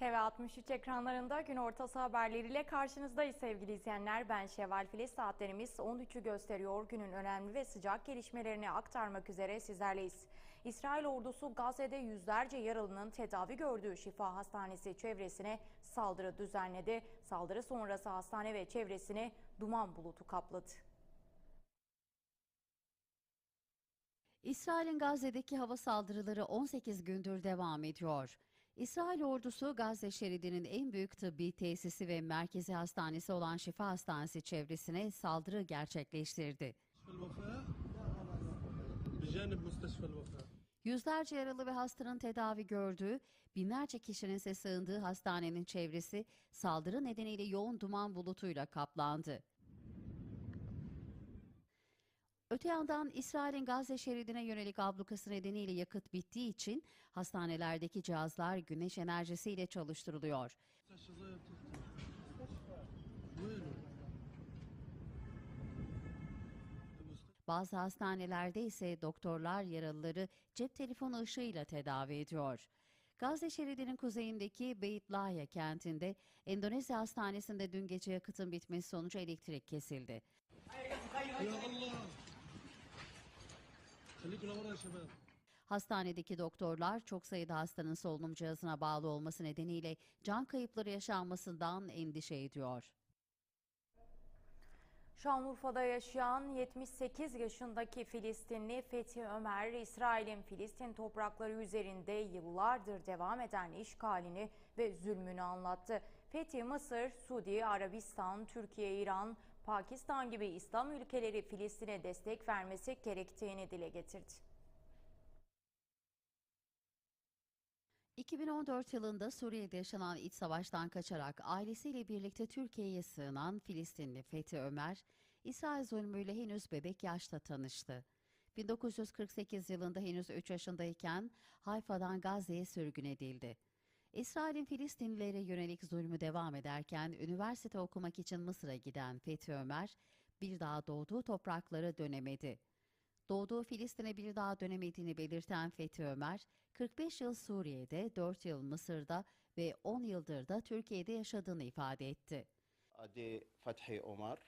TV63 ekranlarında gün ortası haberleriyle karşınızdayız sevgili izleyenler. Ben Şevval Filiz. Saatlerimiz 13'ü gösteriyor. Günün önemli ve sıcak gelişmelerini aktarmak üzere sizlerleyiz. İsrail ordusu Gazze'de yüzlerce yaralının tedavi gördüğü şifa hastanesi çevresine saldırı düzenledi. Saldırı sonrası hastane ve çevresini duman bulutu kapladı. İsrail'in Gazze'deki hava saldırıları 18 gündür devam ediyor. İsrail ordusu Gazze şeridinin en büyük tıbbi tesisi ve merkezi hastanesi olan Şifa Hastanesi çevresine saldırı gerçekleştirdi. Yüzlerce yaralı ve hastanın tedavi gördüğü, binlerce kişinin ise sığındığı hastanenin çevresi saldırı nedeniyle yoğun duman bulutuyla kaplandı. Öte yandan İsrail'in Gazze şeridine yönelik ablukası nedeniyle yakıt bittiği için hastanelerdeki cihazlar güneş enerjisiyle çalıştırılıyor. Bazı hastanelerde ise doktorlar yaralıları cep telefonu ışığıyla tedavi ediyor. Gazze şeridinin kuzeyindeki Beit Lahya kentinde Endonezya hastanesinde dün gece yakıtın bitmesi sonucu elektrik kesildi. Hastanedeki doktorlar çok sayıda hastanın solunum cihazına bağlı olması nedeniyle can kayıpları yaşanmasından endişe ediyor. Şanlıurfa'da yaşayan 78 yaşındaki Filistinli Fethi Ömer, İsrail'in Filistin toprakları üzerinde yıllardır devam eden işgalini ve zulmünü anlattı. Fethi, Mısır, Suudi Arabistan, Türkiye, İran, Pakistan gibi İslam ülkeleri Filistin'e destek vermesi gerektiğini dile getirdi. 2014 yılında Suriye'de yaşanan iç savaştan kaçarak ailesiyle birlikte Türkiye'ye sığınan Filistinli Fethi Ömer, İsrail zulmüyle henüz bebek yaşta tanıştı. 1948 yılında henüz 3 yaşındayken Hayfa'dan Gazze'ye sürgün edildi. İsrail'in Filistinlilere yönelik zulmü devam ederken üniversite okumak için Mısır'a giden Fethi Ömer, bir daha doğduğu topraklara dönemedi. Doğduğu Filistin'e bir daha dönemediğini belirten Fethi Ömer, 45 yıl Suriye'de, 4 yıl Mısır'da ve 10 yıldır da Türkiye'de yaşadığını ifade etti. Adı Fethi Ömer.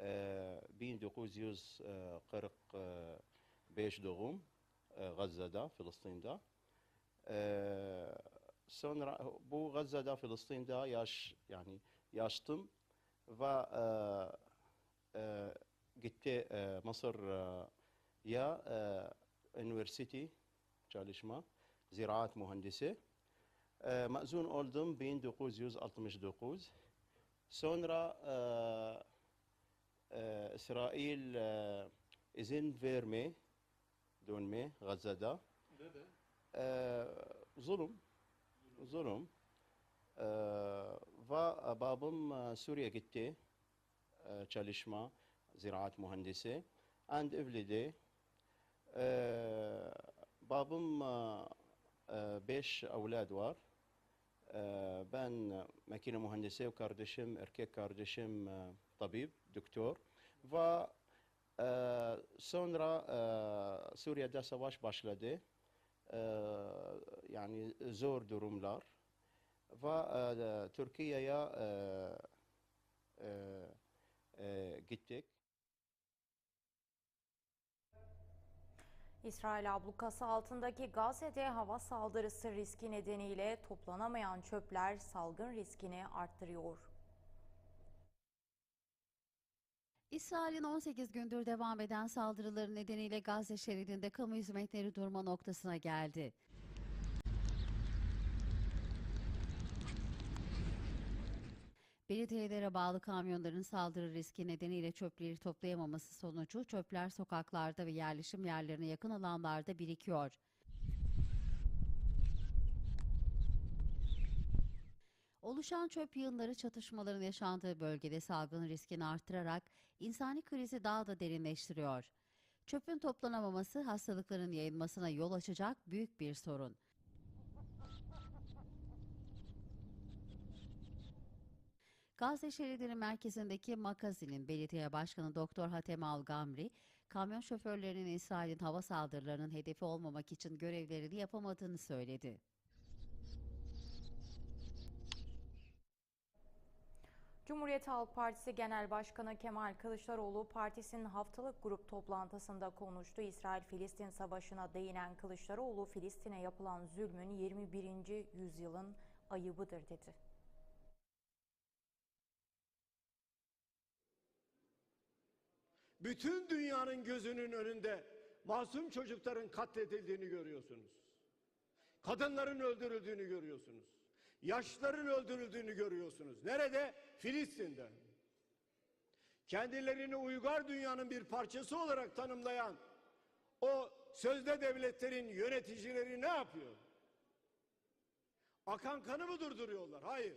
Ee, 1945 doğum e, Gazze'de, Filistin'de. Sonra bu Gazze'de, Filistin'de yaş yani yaştım ve e, e, gitti e, Mısır e, ya e, üniversite çalışma, ziraat mühendisi. E, mezun oldum 1969. Sonra e, e, İsrail e, izin verme dönme Gazze'de. E, zulüm, zulüm. E, ve babam e, Suriye gitti e, çalışma, ziraat mühendisi. And evliydi. E, babam e, beş evlad var. Ben makine mühendisi ve kardeşim, erkek kardeşim tabip, doktor. Ve sonra Suriye'de savaş başladı. E, Yani zor durumlar. Ve e, Türkiye'ye e, e, e, gittik. İsrail ablukası altındaki Gazze'de hava saldırısı riski nedeniyle toplanamayan çöpler salgın riskini arttırıyor. İsrail'in 18 gündür devam eden saldırıları nedeniyle Gazze şeridinde kamu hizmetleri durma noktasına geldi. Belediyelere bağlı kamyonların saldırı riski nedeniyle çöpleri toplayamaması sonucu çöpler sokaklarda ve yerleşim yerlerine yakın alanlarda birikiyor. Oluşan çöp yığınları çatışmaların yaşandığı bölgede salgın riskini artırarak insani krizi daha da derinleştiriyor. Çöpün toplanamaması hastalıkların yayılmasına yol açacak büyük bir sorun. Gazze şeridinin merkezindeki Makazi'nin belediye başkanı Doktor Hatem Al-Gamri, kamyon şoförlerinin İsrail'in hava saldırılarının hedefi olmamak için görevlerini yapamadığını söyledi. Cumhuriyet Halk Partisi Genel Başkanı Kemal Kılıçdaroğlu partisinin haftalık grup toplantısında konuştu. İsrail-Filistin savaşına değinen Kılıçdaroğlu, Filistin'e yapılan zulmün 21. yüzyılın ayıbıdır dedi. Bütün dünyanın gözünün önünde masum çocukların katledildiğini görüyorsunuz. Kadınların öldürüldüğünü görüyorsunuz. Yaşlıların öldürüldüğünü görüyorsunuz. Nerede? Filistin'de. Kendilerini uygar dünyanın bir parçası olarak tanımlayan o sözde devletlerin yöneticileri ne yapıyor? Akan kanı mı durduruyorlar? Hayır.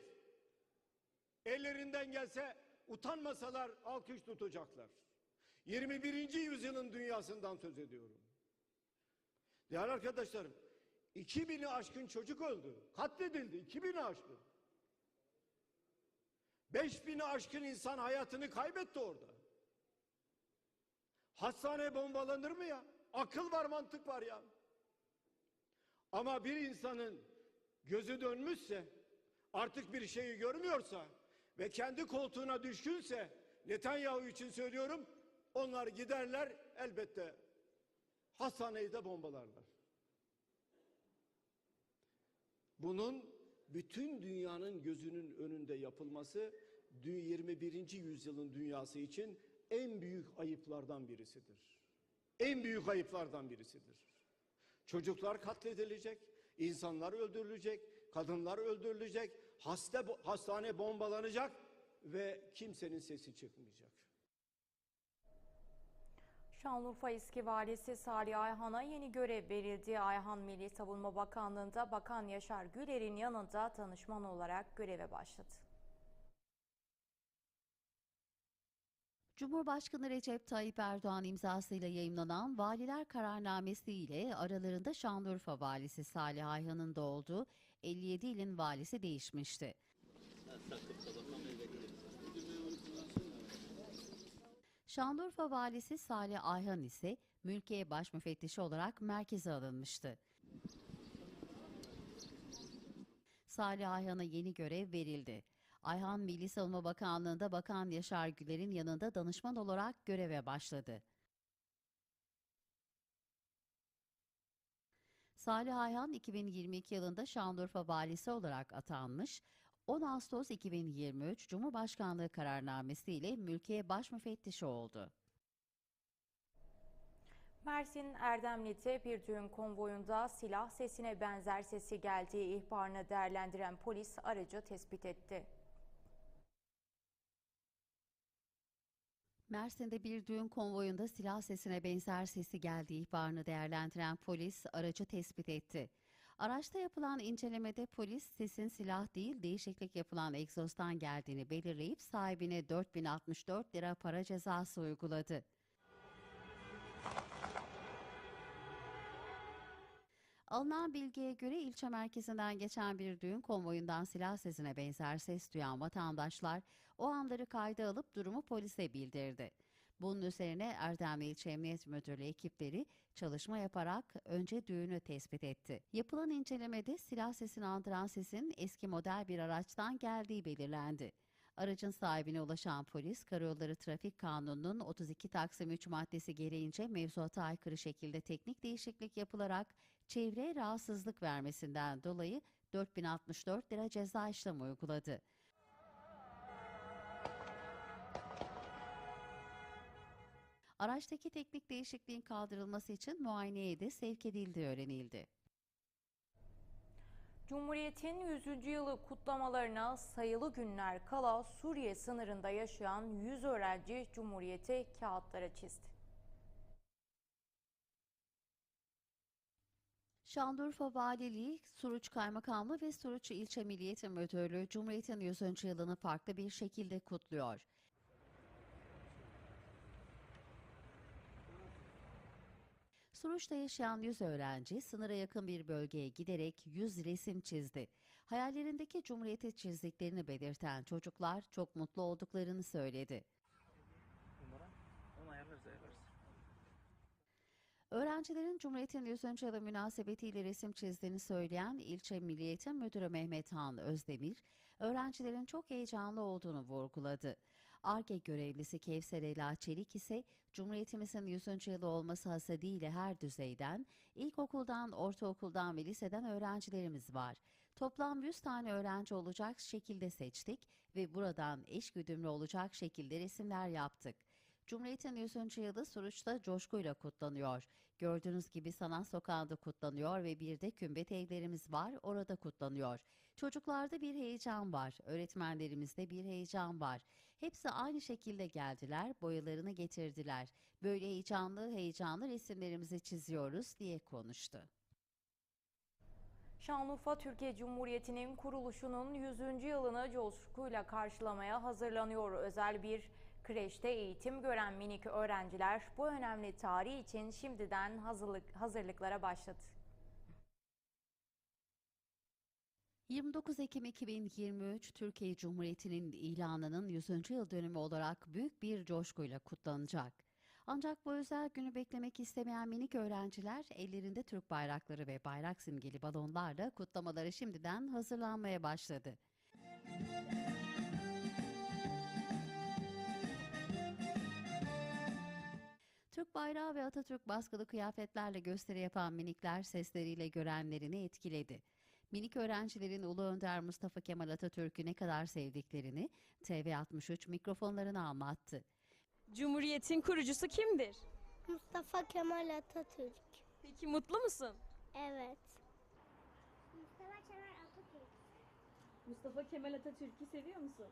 Ellerinden gelse utanmasalar alkış tutacaklar. 21. yüzyılın dünyasından söz ediyorum. Değerli arkadaşlarım, 2000'i aşkın çocuk öldü. Katledildi. 2000'i aşkın. 5000'i aşkın insan hayatını kaybetti orada. Hastane bombalanır mı ya? Akıl var, mantık var ya. Ama bir insanın gözü dönmüşse, artık bir şeyi görmüyorsa ve kendi koltuğuna düşkünse, Netanyahu için söylüyorum, onlar giderler elbette hastaneyi de bombalarlar. Bunun bütün dünyanın gözünün önünde yapılması dü- 21. yüzyılın dünyası için en büyük ayıplardan birisidir. En büyük ayıplardan birisidir. Çocuklar katledilecek, insanlar öldürülecek, kadınlar öldürülecek, hasta hastane bombalanacak ve kimsenin sesi çıkmayacak. Şanlıurfa eski valisi Salih Ayhan'a yeni görev verildi. Ayhan Milli Savunma Bakanlığı'nda Bakan Yaşar Güler'in yanında danışman olarak göreve başladı. Cumhurbaşkanı Recep Tayyip Erdoğan imzasıyla yayımlanan Valiler Kararnamesi ile aralarında Şanlıurfa Valisi Salih Ayhan'ın da olduğu 57 ilin valisi değişmişti. Şanlıurfa Valisi Salih Ayhan ise mülkiye baş müfettişi olarak merkeze alınmıştı. Salih Ayhan'a yeni görev verildi. Ayhan Milli Savunma Bakanlığı'nda Bakan Yaşar Güler'in yanında danışman olarak göreve başladı. Salih Ayhan 2022 yılında Şanlıurfa valisi olarak atanmış, 10 Ağustos 2023 Cumhurbaşkanlığı kararnamesiyle mülkiye baş müfettişi oldu. Mersin Erdemli'de bir düğün konvoyunda silah sesine benzer sesi geldiği ihbarını değerlendiren polis aracı tespit etti. Mersin'de bir düğün konvoyunda silah sesine benzer sesi geldiği ihbarını değerlendiren polis aracı tespit etti. Araçta yapılan incelemede polis sesin silah değil değişiklik yapılan egzozdan geldiğini belirleyip sahibine 4064 lira para cezası uyguladı. Alınan bilgiye göre ilçe merkezinden geçen bir düğün konvoyundan silah sesine benzer ses duyan vatandaşlar o anları kayda alıp durumu polise bildirdi. Bunun üzerine Erdemli İlçe Emniyet Müdürlüğü ekipleri çalışma yaparak önce düğünü tespit etti. Yapılan incelemede silah sesini andıran sesin eski model bir araçtan geldiği belirlendi. Aracın sahibine ulaşan polis, Karayolları Trafik Kanunu'nun 32 Taksim 3 maddesi gereğince mevzuata aykırı şekilde teknik değişiklik yapılarak çevreye rahatsızlık vermesinden dolayı 4064 lira ceza işlemi uyguladı. Araçtaki teknik değişikliğin kaldırılması için muayeneye de sevk edildiği öğrenildi. Cumhuriyet'in 100. yılı kutlamalarına sayılı günler kala Suriye sınırında yaşayan 100 öğrenci Cumhuriyet'i kağıtlara çizdi. Şanlıurfa Valiliği, Suruç Kaymakamlığı ve Suruç İlçe Milliyet Müdürlüğü Cumhuriyet'in 100. yılını farklı bir şekilde kutluyor. Suruç'ta yaşayan 100 öğrenci sınıra yakın bir bölgeye giderek 100 resim çizdi. Hayallerindeki Cumhuriyet'i çizdiklerini belirten çocuklar çok mutlu olduklarını söyledi. Öğrencilerin Cumhuriyet'in 100. yılı münasebetiyle resim çizdiğini söyleyen İlçe Milliyetin Müdürü Mehmet Han Özdemir, öğrencilerin çok heyecanlı olduğunu vurguladı. ARGE görevlisi Kevser Ela Çelik ise Cumhuriyetimizin 100. yılı olması hasebiyle her düzeyden, ilkokuldan, ortaokuldan ve liseden öğrencilerimiz var. Toplam 100 tane öğrenci olacak şekilde seçtik ve buradan eş güdümlü olacak şekilde resimler yaptık. Cumhuriyet'in 100. yılı Suruç'ta coşkuyla kutlanıyor. Gördüğünüz gibi sanat sokağında kutlanıyor ve bir de kümbet evlerimiz var, orada kutlanıyor. Çocuklarda bir heyecan var, öğretmenlerimizde bir heyecan var. Hepsi aynı şekilde geldiler, boyalarını getirdiler. Böyle heyecanlı heyecanlı resimlerimizi çiziyoruz diye konuştu. Şanlıurfa Türkiye Cumhuriyeti'nin kuruluşunun 100. yılını coşkuyla karşılamaya hazırlanıyor. Özel bir kreşte eğitim gören minik öğrenciler bu önemli tarih için şimdiden hazırlık, hazırlıklara başladı. 29 Ekim 2023 Türkiye Cumhuriyeti'nin ilanının 100. yıl dönümü olarak büyük bir coşkuyla kutlanacak. Ancak bu özel günü beklemek istemeyen minik öğrenciler ellerinde Türk bayrakları ve bayrak simgeli balonlarla kutlamaları şimdiden hazırlanmaya başladı. Türk bayrağı ve Atatürk baskılı kıyafetlerle gösteri yapan minikler sesleriyle görenlerini etkiledi. Minik öğrencilerin Ulu Önder Mustafa Kemal Atatürk'ü ne kadar sevdiklerini TV63 mikrofonlarına anlattı. Cumhuriyetin kurucusu kimdir? Mustafa Kemal Atatürk. Peki mutlu musun? Evet. Mustafa Kemal Atatürk. Mustafa Kemal Atatürk'ü seviyor musun?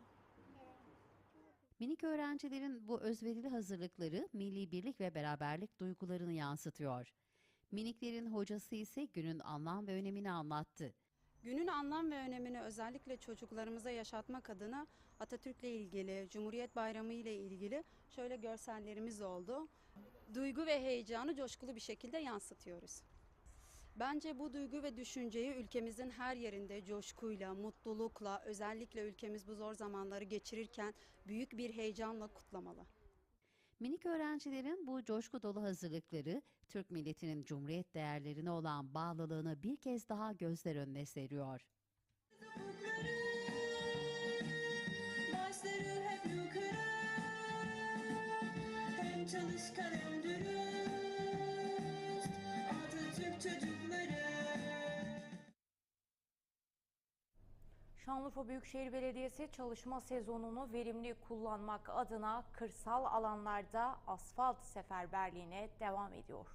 Minik öğrencilerin bu özverili hazırlıkları milli birlik ve beraberlik duygularını yansıtıyor. Miniklerin hocası ise günün anlam ve önemini anlattı. Günün anlam ve önemini özellikle çocuklarımıza yaşatmak adına Atatürk'le ilgili, Cumhuriyet Bayramı ile ilgili şöyle görsellerimiz oldu. Duygu ve heyecanı coşkulu bir şekilde yansıtıyoruz. Bence bu duygu ve düşünceyi ülkemizin her yerinde coşkuyla, mutlulukla, özellikle ülkemiz bu zor zamanları geçirirken büyük bir heyecanla kutlamalı. Minik öğrencilerin bu coşku dolu hazırlıkları Türk milletinin cumhuriyet değerlerine olan bağlılığını bir kez daha gözler önüne seriyor. Çalışkan hem dürüst Atatürk çocukları Şanlıurfa Büyükşehir Belediyesi çalışma sezonunu verimli kullanmak adına kırsal alanlarda asfalt seferberliğine devam ediyor.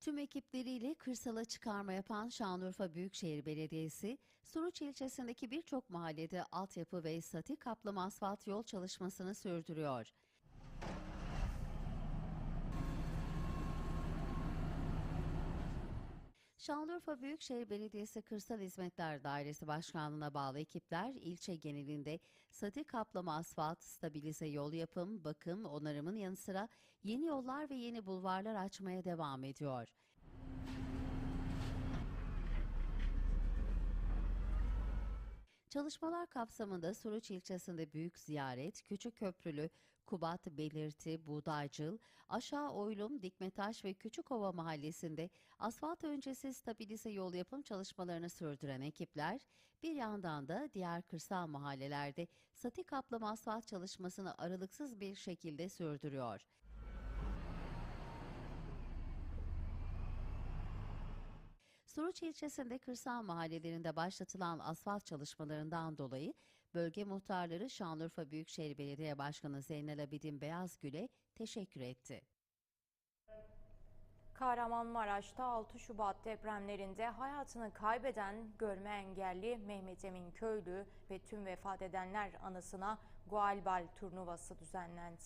Tüm ekipleriyle kırsala çıkarma yapan Şanlıurfa Büyükşehir Belediyesi, Suruç ilçesindeki birçok mahallede altyapı ve statik kaplama asfalt yol çalışmasını sürdürüyor. Şanlıurfa Büyükşehir Belediyesi Kırsal Hizmetler Dairesi Başkanlığı'na bağlı ekipler ilçe genelinde statik kaplama asfalt, stabilize yol yapım, bakım, onarımın yanı sıra yeni yollar ve yeni bulvarlar açmaya devam ediyor. Çalışmalar kapsamında Suruç ilçesinde Büyük Ziyaret, Küçük Köprülü, Kubat, Belirti, Buğdaycıl, Aşağı Oylum, Dikmetaş ve Küçükova mahallesinde asfalt öncesi stabilize yol yapım çalışmalarını sürdüren ekipler, bir yandan da diğer kırsal mahallelerde statik kaplama asfalt çalışmasını aralıksız bir şekilde sürdürüyor. Suruç ilçesinde kırsal mahallelerinde başlatılan asfalt çalışmalarından dolayı bölge muhtarları Şanlıurfa Büyükşehir Belediye Başkanı Zeynel Abidin Beyazgül'e teşekkür etti. Kahramanmaraş'ta 6 Şubat depremlerinde hayatını kaybeden görme engelli Mehmet Emin Köylü ve tüm vefat edenler anısına Gualbal turnuvası düzenlendi.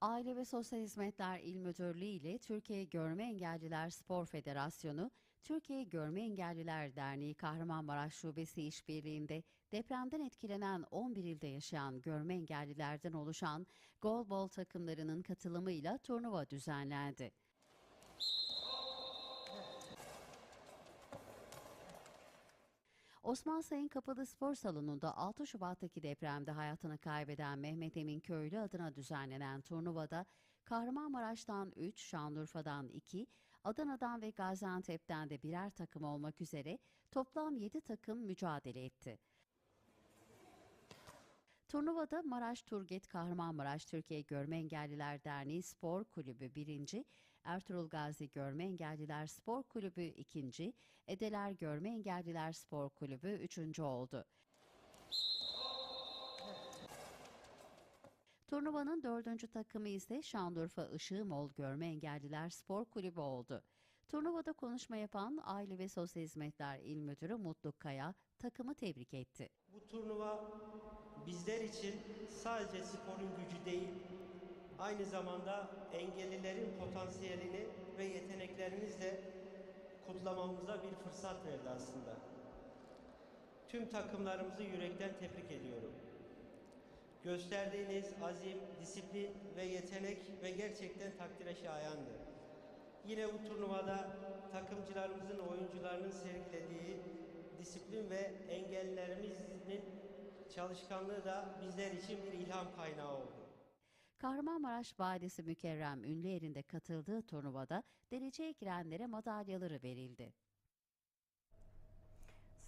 Aile ve Sosyal Hizmetler İl Müdürlüğü ile Türkiye Görme Engelliler Spor Federasyonu, Türkiye Görme Engelliler Derneği Kahramanmaraş Şubesi işbirliğinde depremden etkilenen 11 ilde yaşayan görme engellilerden oluşan golbol takımlarının katılımıyla turnuva düzenlendi. Osman Sayın Kapalı Spor Salonu'nda 6 Şubat'taki depremde hayatını kaybeden Mehmet Emin Köylü adına düzenlenen turnuvada Kahramanmaraş'tan 3, Şanlıurfa'dan 2, Adana'dan ve Gaziantep'ten de birer takım olmak üzere toplam 7 takım mücadele etti. Turnuvada Maraş Turget Kahramanmaraş Türkiye Görme Engelliler Derneği Spor Kulübü 1. Ertuğrul Gazi Görme Engelliler Spor Kulübü 2. Edeler Görme Engelliler Spor Kulübü 3. oldu. Turnuvanın dördüncü takımı ise Şanlıurfa Işığımol Görme Engelliler Spor Kulübü oldu. Turnuvada konuşma yapan Aile ve Sosyal Hizmetler İl Müdürü Mutlu Kaya takımı tebrik etti. Bu turnuva bizler için sadece sporun gücü değil, aynı zamanda engellilerin potansiyelini ve yeteneklerini de kutlamamıza bir fırsat verdi aslında. Tüm takımlarımızı yürekten tebrik ediyorum. Gösterdiğiniz azim, disiplin ve yetenek ve gerçekten takdire şayandı. Yine bu turnuvada takımcılarımızın, oyuncularının sergilediği disiplin ve engellilerimizin çalışkanlığı da bizler için bir ilham kaynağı oldu. Kahramanmaraş Valisi Mükerrem Ünlüer'in de katıldığı turnuvada dereceye girenlere madalyaları verildi.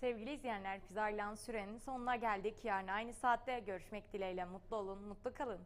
Sevgili izleyenler, biz ayrılan sürenin sonuna geldik. Yarın aynı saatte görüşmek dileğiyle. Mutlu olun, mutlu kalın.